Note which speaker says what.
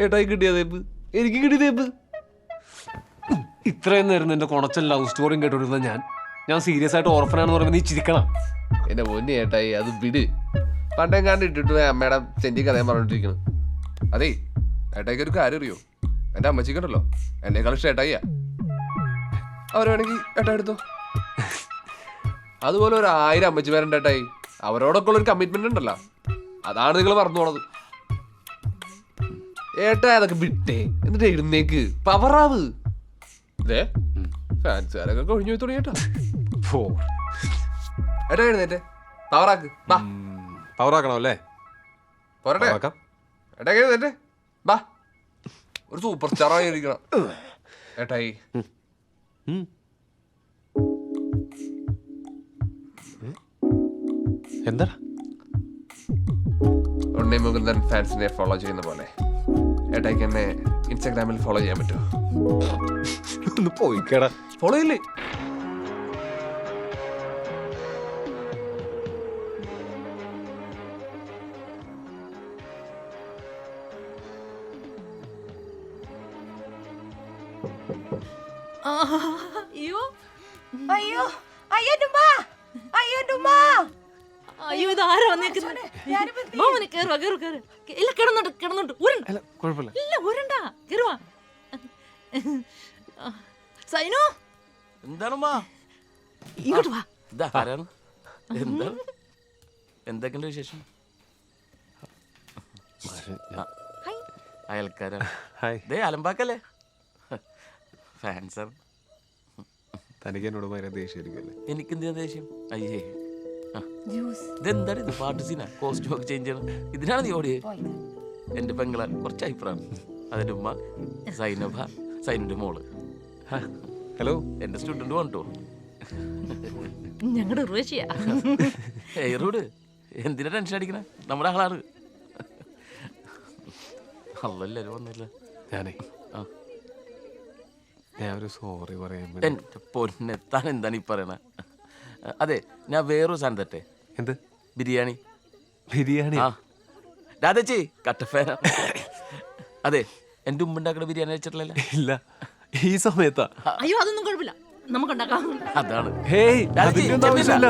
Speaker 1: ഏട്ടായി കിട്ടിയ തേപ്പ്. എനിക്ക് കിട്ടിയ തേപ്പ്. ഇത്രയും നേരം എന്റെ കൊണച്ചൻ ലവ് സ്റ്റോറിയും കേട്ടോണ്ടിരുന്ന ഞാൻ. ഞാൻ സീരിയസ് ആയിട്ട് ഓർഫനാണെന്ന് പറയുമ്പോൾ നീ ചിരിക്കണം.
Speaker 2: എന്റെ പൊന്നി ഏട്ടായി അത് വിട്. പണ്ടേ കണ്ട് ഇട്ടിട്ട് അമ്മയുടെ ചെന്തി കഥയും പറഞ്ഞോണ്ടിരിക്കണം അതേ ഏട്ടായിക്ക് ഒരു കാര്യം അറിയോ? എന്റെ അമ്മച്ചിക്കുണ്ടല്ലോ എന്നെ ഇഷ്ടം ഏട്ടായിയാ. അവർ വേണമെങ്കിൽ ഏട്ടാ എടുത്തോ. അതുപോലെ ഒരു ആയിരം അമ്മച്ചിമാരുണ്ട് ഏട്ടായി. അവരോടൊക്കെ ഉള്ള ഒരു കമ്മിറ്റ്മെന്റ് ഉണ്ടല്ലോ. അതാണ് നിങ്ങൾ പറഞ്ഞു പോണത്. ഏട്ടാ അതൊക്കെ വിട്ടേ. എന്നിട്ട് എഴുന്നേക്ക്. പവറാവ്. ഇതേ ഫാൻസുകാരൊക്കെ കൊഴിഞ്ഞു പോയി തുടങ്ങിയേട്ടാ
Speaker 1: ഫോ.
Speaker 2: ഏട്ടാ എഴുന്നേറ്റേ. പവറാക്ക്. ബാ.
Speaker 1: പവറാക്കണം അല്ലേ
Speaker 2: പോരട്ടെ. ഏട്ടാ എഴുന്നേറ്റേ. ബാ. ഒരു സൂപ്പർ സ്റ്റാറായി ആയിരിക്കണം ഏട്ടായി.
Speaker 1: എന്താ
Speaker 2: ഉണ്ണി മുകുന്ദൻ ഫാൻസിനെ ഫോളോ ചെയ്യുന്ന പോലെ. ഏട്ടായിക്ക് എന്നെ ഇൻസ്റ്റാഗ്രാമിൽ ഫോളോ ചെയ്യാൻ പറ്റുമോ
Speaker 1: ഒന്ന് പോയിക്കടാ.
Speaker 2: ഫോളോ ചെയ്യില്ലേ?
Speaker 3: അയ്യോ.
Speaker 4: അയ്യോ. അയ്യോ ഡുമ്മാ അയ്യോ ഡുമ്മാ
Speaker 3: അയ്യോ ഇത് ആരാ വന്നേക്കുന്നത് മോനെ കേറുവാ കേറു കേറു. ഇല്ല കിടന്നുണ്ട് കിടന്നുണ്ട്. ഉരുണ്ട.
Speaker 1: അല്ല കുഴപ്പമില്ല.
Speaker 3: ഇല്ല ഉരുണ്ട. കേറുവാ. സൈനു?
Speaker 5: എന്താണമ്മാ?
Speaker 3: ഇങ്ങോട്ട് വാ.
Speaker 5: എന്താണ് എന്തൊക്കെയുണ്ട് വിശേഷം? അയൽക്കാരാണ്.
Speaker 1: ഹായ്
Speaker 5: ദേ അലമ്പാക്കല്ലേ? ഫാൻസാണ്.
Speaker 1: തനിക്ക് എന്നോട് ഭയങ്കര ദേഷ്യമായിരിക്കുമല്ലേ
Speaker 5: എനിക്കെന്തിനാ ദേഷ്യം? അയ്യേ. ഇതെന്താണ് ഇത് പാട്ട് സീനാ കോസ്റ്റ്യൂം ഒക്കെ ചേഞ്ച് ചെയ്യണം? ഇതിനാണ് നീ ഓടിയേ? എന്റെ പെങ്ങളെ കുറച്ച് അഭിപ്രായം. അതിന്റെ ഉമ്മ സൈനഭ സൈനിന്റെ മോൾ.
Speaker 1: ഹലോ
Speaker 5: എന്റെ സ്റ്റുഡന്റ് വേണ്ടോ
Speaker 3: ഞങ്ങളുടെ ഉർവശിയാ.
Speaker 5: എയറോട് എന്തിനാ ടെൻഷൻ അടിക്കണേ? നമ്മുടെ ആളാണ്. അല്ലല്ലോ വന്നില്ല.
Speaker 1: ഞാനേ.
Speaker 5: ആ.
Speaker 1: ഞാൻ ഒരു സോറി പറയാൻ
Speaker 5: പൊന്നെത്താൻ എന്താണ് ഈ പറയണ? അതെ ഞാൻ വേറൊരു സാധനം തട്ടെ
Speaker 1: എന്ത്?
Speaker 5: ബിരിയാണി.
Speaker 1: ബിരിയാണി
Speaker 5: ആ. രാധച്ചി കട്ടഫേന അതെ എന്റെ ഉമ്മണ്ടാക്കുന്ന ബിരിയാണി വെച്ചിട്ടില്ലല്ലേ
Speaker 1: ഇല്ല ഈ സമയത്താ.
Speaker 3: അയ്യോ അതൊന്നും കുഴപ്പമില്ല. നമുക്ക്
Speaker 5: അതാണ്.
Speaker 1: ഹേയ്
Speaker 5: രാജി,
Speaker 1: അതിന്റെ ഒന്നും ആവശ്യമില്ല.